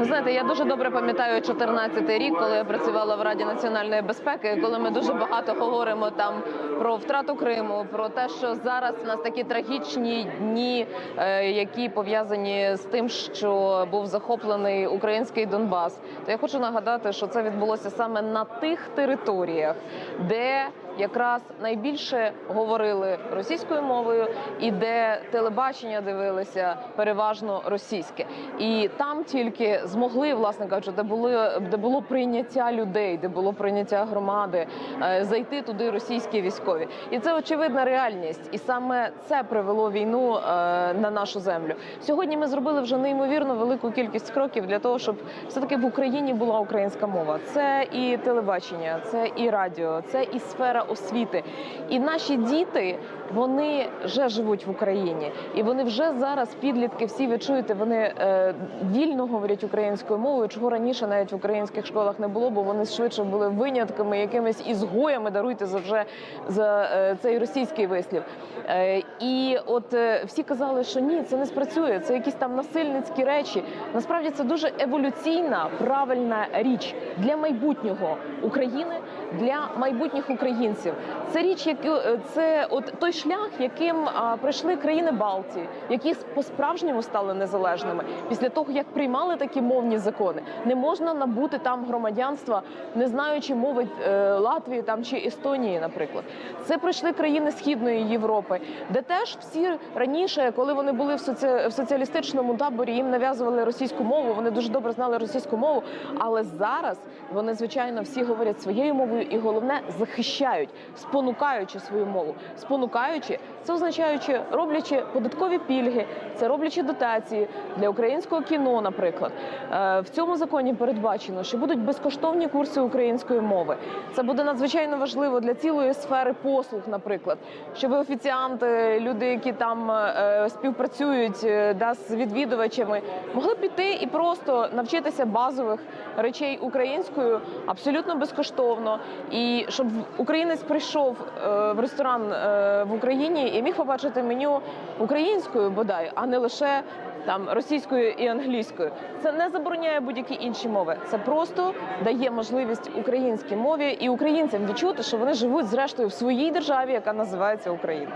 Знаєте, я дуже добре пам'ятаю 14-й рік, коли я працювала в Раді національної безпеки, коли ми дуже багато говоримо там про втрату Криму, про те, що зараз у нас такі трагічні дні, е, які пов'язані з тим, що був захоплений український Донбас. То я хочу нагадати, що це відбулося саме на тих територіях, де якраз найбільше говорили російською мовою, і де телебачення дивилися переважно російське, і там тільки змогли, власне кажучи, де були де було прийняття людей, де було прийняття громади, е, зайти туди російські військові, і це очевидна реальність, і саме це привело війну е, на нашу землю. Сьогодні ми зробили вже неймовірно велику кількість кроків для того, щоб все таки в Україні була українська мова. Це і телебачення, це і радіо, це і сфера освіти. І наші діти вони вже живуть в Україні, і вони вже зараз підлітки. Всі ви чуєте, вони е, вільно говорять українською мовою, чого раніше навіть в українських школах не було, бо вони швидше були винятками, якимись ізгоями. Даруйте за вже за е, цей російський вислів. Е, і от всі казали, що ні, це не спрацює. Це якісь там насильницькі речі. Насправді це дуже еволюційна, правильна річ для майбутнього України, для майбутніх українців. Це річ, яку е, це от той шлях, яким а, пройшли країни Балтії, які по справжньому стали незалежними після того, як приймали такі мовні закони. Не можна набути там громадянства, не знаючи мови е, Латвії там чи Естонії, наприклад. Це пройшли країни Східної Європи, де теж всі раніше, коли вони були в, соці... в соціалістичному таборі, їм нав'язували російську мову. Вони дуже добре знали російську мову, але зараз вони звичайно всі говорять своєю мовою і головне захищають, спонукаючи свою мову, спонукаючи це означаючи, роблячи податкові пільги, це роблячи дотації для українського кіно, наприклад. Е, В цьому законі передбачено, що будуть безкоштовні курси української мови. Це буде надзвичайно важливо для цілої сфери послуг, наприклад, щоб офіціанти, люди, які там е, співпрацюють е, да, з відвідувачами, могли піти і просто навчитися базових речей українською абсолютно безкоштовно. І щоб українець прийшов е, в ресторан е, в Україні і міг побачити меню українською бодай, а не лише там російською і англійською. Це не забороняє будь-які інші мови. Це просто дає можливість українській мові і українцям відчути, що вони живуть зрештою в своїй державі, яка називається Україна.